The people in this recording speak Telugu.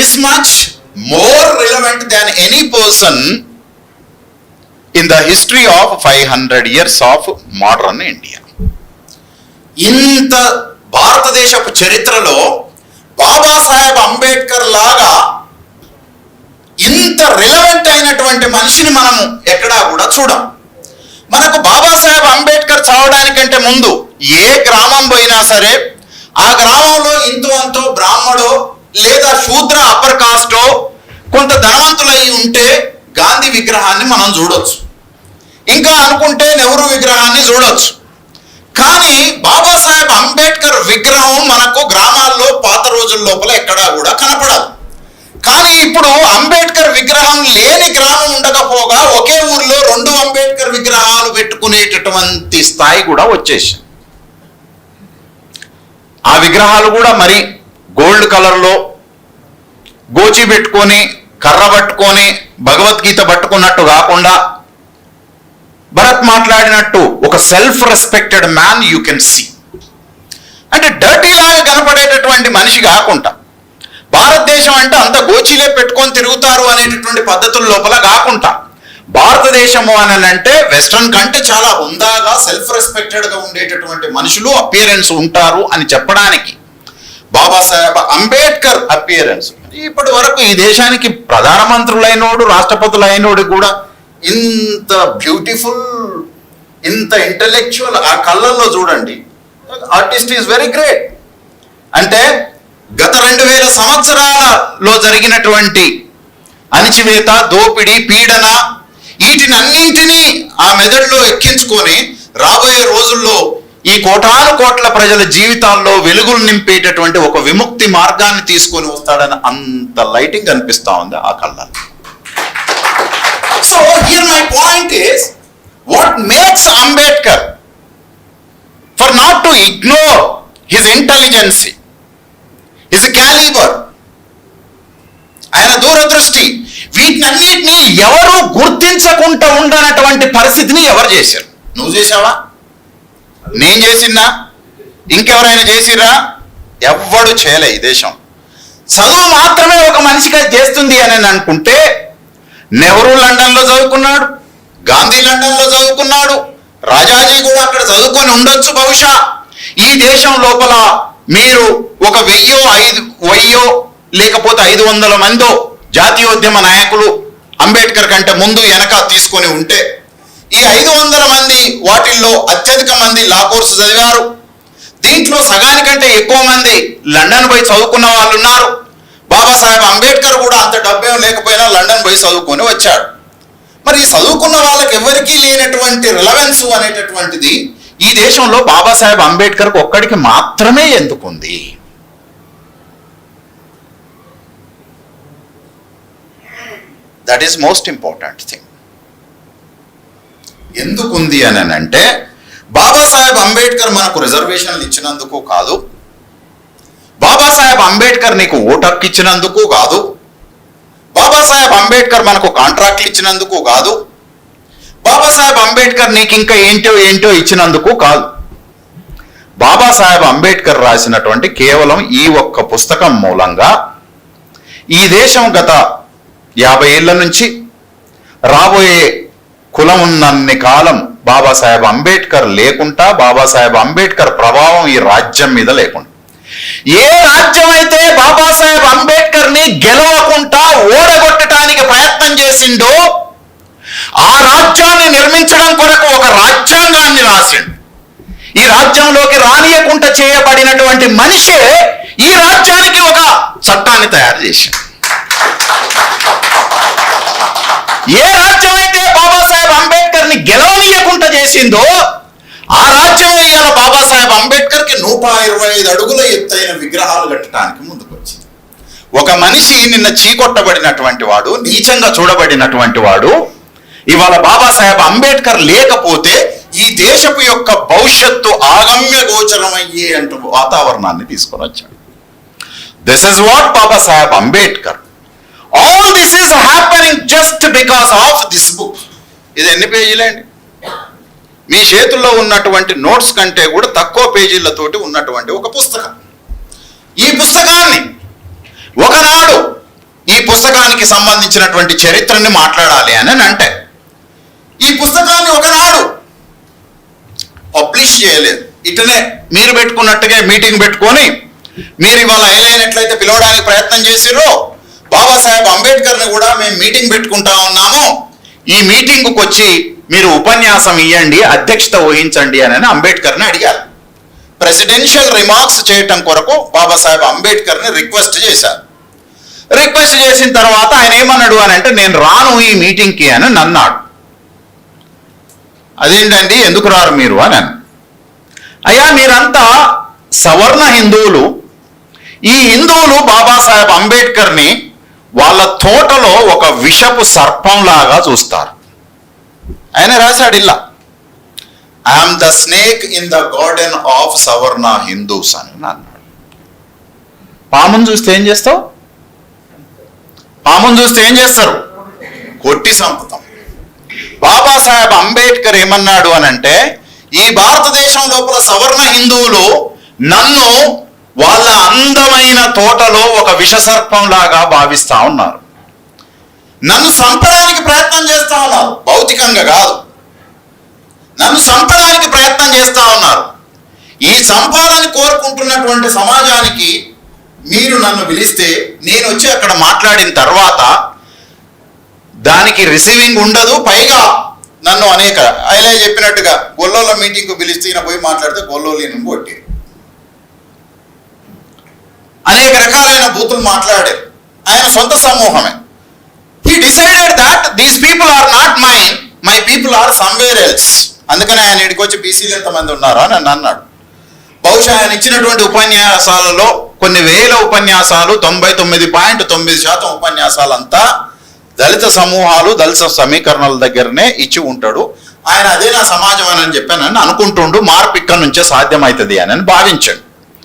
Much much more relevant than any person in the history of 500 years of modern India. ఇంత భారతదేశపు చరిత్రలో బాబాసాహెబ్ అంబేద్కర్ లాగా ఇంత రిలవెంట్ అయినటువంటి మనిషిని మనము ఎక్కడా కూడా చూడం మనకు బాబాసాహెబ్ అంబేద్కర్ చావడానికంటే ముందు ఏ గ్రామం పోయినా సరే ఆ గ్రామంలో ఇంతో అంతో బ్రాహ్మడో లేదా శూద్ర అప్పర్ కాస్టో కొంత ధనవంతులై ఉంటే గాంధీ విగ్రహాన్ని మనం చూడొచ్చు. ఇంకా అనుకుంటే నెహ్రూ విగ్రహాన్ని చూడొచ్చు. కానీ బాబాసాహెబ్ అంబేద్కర్ విగ్రహం మనకు గ్రామాల్లో పాత రోజుల లోపల ఎక్కడా కూడా కనపడదు. కానీ ఇప్పుడు అంబేద్కర్ విగ్రహం లేని గ్రామం ఉండకపోగా ఒకే ఊర్లో రెండు అంబేద్కర్ విగ్రహాలు పెట్టుకునేటటువంటి స్థాయి కూడా వచ్చేసింది. ఆ విగ్రహాలు కూడా మరి గోల్డ్ కలర్లో గోచి పెట్టుకొని కర్ర పట్టుకొని భగవద్గీత పట్టుకున్నట్టు కాకుండా భరత్ మాట్లాడినట్టు ఒక self respected man you can see అంటే డర్టీ లాగా కనపడేటటువంటి మనిషి కాకుండా భారతదేశం అంటే అంత గోచీలే పెట్టుకొని తిరుగుతారు అనేటటువంటి పద్ధతుల లోపల కాకుండా భారతదేశము అని అంటే వెస్ట్రన్ కంటే చాలా హుందాగా సెల్ఫ్ రెస్పెక్టెడ్గా ఉండేటటువంటి మనుషులు అపియరెన్స్ ఉంటారు అని చెప్పడానికి బాబాసాహెబ్ అంబేద్కర్ అపియరెన్స్ ఇప్పటి వరకు ఈ దేశానికి ప్రధానమంత్రులైనోడు రాష్ట్రపతులైనోడు కూడా ఇంత బ్యూటిఫుల్ ఇంత ఇంటలెక్చువల్ ఆ కళ్ళల్లో చూడండి. ఆర్టిస్ట్ ఈజ్ వెరీ గ్రేట్ అంటే గత రెండు వేల సంవత్సరాలలో జరిగినటువంటి అణిచివేత దోపిడీ పీడన వీటిని అన్నింటినీ ఆ మెదడులో ఎక్కించుకొని రాబోయే రోజుల్లో ఈ కోటాను కోట్ల ప్రజల జీవితాల్లో వెలుగులు నింపేటటువంటి ఒక విముక్తి మార్గాన్ని తీసుకొని వస్తాడని అంత లైటింగ్ అనిపిస్తా ఉంది ఆ కళ్ళల్లో so here my point is what makes Ambedkar for not to ignore his intelligence his calibre ఆయన దూరదృష్టి వీటినన్నిటినీ ఎవరు గుర్తించకుండా ఉండనటువంటి పరిస్థితిని ఎవరు చేశారు? నువ్వు చేసావా నేను చేసినా ఇంకెవరైనా చేసిరా ఎవ్వడు చేయలే ఈ దేశం. చదువు మాత్రమే ఒక మనిషిగా చేస్తుంది అని అనుకుంటే నెహ్రూ లండన్లో చదువుకున్నాడు గాంధీ లండన్లో చదువుకున్నాడు రాజాజీ కూడా అక్కడ చదువుకొని ఉండొచ్చు బహుశా. ఈ దేశం లోపల మీరు ఒక వెయ్యో ఐదు వెయ్యో లేకపోతే ఐదు వందల మందో జాతీయోద్యమ నాయకులు అంబేద్కర్ కంటే ముందు వెనక తీసుకొని ఉంటే ఈ ఐదు వందల మంది వాటిల్లో అత్యధిక మంది లా కోర్సు చదివారు. దీంట్లో సగానికంటే ఎక్కువ మంది లండన్ పోయి చదువుకున్న వాళ్ళు ఉన్నారు బాబాసాహెబ్ అంబేద్కర్ కూడా అంత డబ్బేం లేకపోయినా లండన్ పోయి చదువుకొని వచ్చాడు. మరి చదువుకున్న వాళ్ళకి ఎవరికీ లేనటువంటి రిలవెన్స్ అనేటటువంటిది ఈ దేశంలో బాబాసాహెబ్ అంబేద్కర్కు ఒక్కడికి మాత్రమే ఎందుకుంది? That is most important thing ఎందుకుంది అని అంటే బాబాసాహెబ్ అంబేద్కర్ మనకు రిజర్వేషన్లు ఇచ్చినందుకు కాదు. బాబాసాహెబ్ అంబేద్కర్ నీకు ఓటు హక్కు ఇచ్చినందుకు కాదు. బాబాసాహెబ్ అంబేద్కర్ మనకు కాంట్రాక్ట్లు ఇచ్చినందుకు కాదు. బాబాసాహెబ్ అంబేద్కర్ నీకు ఇంకా ఏంటో ఏంటో ఇచ్చినందుకు కాదు. బాబాసాహెబ్ అంబేద్కర్ రాసినటువంటి కేవలం ఈ ఒక్క పుస్తకం మూలంగా ఈ దేశం గత యాభై ఏళ్ళ నుంచి రాబోయే కులం ఉన్నన్ని కాలం బాబాసాహెబ్ అంబేద్కర్ లేకుండా బాబాసాహెబ్ అంబేద్కర్ ప్రభావం ఈ రాజ్యం మీద లేకుండా. ఏ రాజ్యం అయితే బాబాసాహెబ్ అంబేద్కర్ని గెలవకుండా ఓడగొట్టడానికి ప్రయత్నం చేసిండో ఆ రాజ్యాన్ని నిర్మించడం కొరకు ఒక రాజ్యాంగాన్ని రాసిండు. ఈ రాజ్యంలోకి రానియకుండా చేయబడినటువంటి మనిషే ఈ రాజ్యానికి ఒక చట్టాన్ని తయారు చేసి ఏ రాజ్యం అయితే అంబేద్కర్ గెలవనీయకుండా చేసిందో ఆ రాజ్యం ఇవాళ బాబాసాహెబ్ అంబేద్కర్కి నూట ఇరవై ఐదు అడుగుల ఎత్తైన విగ్రహాలు కట్టడానికి ముందుకొచ్చింది. ఒక మనిషి నిన్న చీకొట్టబడినటువంటి వాడు నీచంగా చూడబడినటువంటి వాడు ఇవాళ బాబాసాహెబ్ అంబేద్కర్ లేకపోతే ఈ దేశపు యొక్క భవిష్యత్తు ఆగమ్య గోచరమయ్యే అంటూ వాతావరణాన్ని తీసుకొని వచ్చాడు this is what Babasaheb Ambedkar. All this is happening just because of this book ఇది ఎన్ని పేజీలండి? మీ చేతుల్లో ఉన్నటువంటి నోట్స్ కంటే కూడా తక్కువ పేజీలతోటి ఉన్నటువంటి ఒక పుస్తకం. ఈ పుస్తకాన్ని ఒకనాడు ఈ పుస్తకానికి సంబంధించినటువంటి చరిత్రని మాట్లాడాలి అని అంటే ఈ పుస్తకాన్ని ఒకనాడు పబ్లిష్ చేయలేదు. ఇటునే మీరు పెట్టుకున్నట్టుగా మీటింగ్ పెట్టుకొని మీరు ఇవాళ ఏలైనట్లయితే పిలవడానికి ప్రయత్నం చేసిర్రో? బాబాసాహెబ్ అంబేద్కర్ని కూడా మేము మీటింగ్ పెట్టుకుంటా ఉన్నాము. ఈ మీటింగ్కి వచ్చి మీరు ఉపన్యాసం ఇవ్వండి అధ్యక్షత వహించండి అని అంబేద్కర్ని అడిగారు. ప్రెసిడెన్షియల్ రిమార్క్స్ చేయటం కొరకు బాబాసాహెబ్ అంబేద్కర్ని రిక్వెస్ట్ చేశారు. రిక్వెస్ట్ చేసిన తర్వాత ఆయన ఏమన్నాడు అని అంటే నేను రాను ఈ మీటింగ్కి అని నన్నాడు. అదేంటండి? ఎందుకు రారు మీరు? అని అయ్యా మీరంతా సవర్ణ హిందువులు. ఈ హిందువులు బాబాసాహెబ్ అంబేద్కర్ని వాళ్ళ తోటలో ఒక విషపు సర్పంలాగా చూస్తారు. ఆయన రాశాడు ఇలా I'm the snake in the garden of savarna Hindus అని అన్నాడు. పామును చూస్తే ఏం చేస్తావు? పామును చూస్తే ఏం చేస్తారు? కొట్టి సంపుతాం బాబాసాహెబ్ అంబేద్కర్ ఏమన్నాడు అని అంటే ఈ భారతదేశం లోపల సవర్ణ హిందువులు నన్ను వాళ్ళ అందమైన తోటలో ఒక విషసర్పంలాగా భావిస్తా ఉన్నారు. నన్ను చంపడానికి ప్రయత్నం చేస్తా ఉన్నారు. భౌతికంగా కాదు. నన్ను చంపడానికి ప్రయత్నం చేస్తా ఉన్నారు. ఈ చంపాలని కోరుకుంటున్నటువంటి సమాజానికి మీరు నన్ను పిలిస్తే నేను వచ్చి అక్కడ మాట్లాడిన తర్వాత దానికి రిసీవింగ్ ఉండదు పైగా నన్ను అనేక ఆయన చెప్పినట్టుగా గొల్లోళ్ళ మీటింగ్కు పిలిస్తే ఈయన పోయి మాట్లాడితే గొల్లోళ్ళు ఈయన కొట్టి అనేక రకాలైన బూతులు మాట్లాడారు ఆయన సొంత సమూహమే. He decided that these people are not mine my people are somewhere else అందుకని ఆయన ఇక్కడికి వచ్చి బీసీలు ఎంతమంది ఉన్నారో అని నన్ను అన్నాడు. బహుశా ఆయన ఇచ్చినటువంటి ఉపన్యాసాలలో కొన్ని వేల ఉపన్యాసాలు తొంభై తొమ్మిది పాయింట్ తొమ్మిది శాతం ఉపన్యాసాలంతా దళిత సమూహాలు దళిత సమీకరణల దగ్గరనే ఇచ్చి ఉంటాడు. ఆయన అదే నా సమాజం అని చెప్పానని అనుకుంటుండు మార్పు ఇక్కడ నుంచే సాధ్యమవుతుంది అని భావించాడు.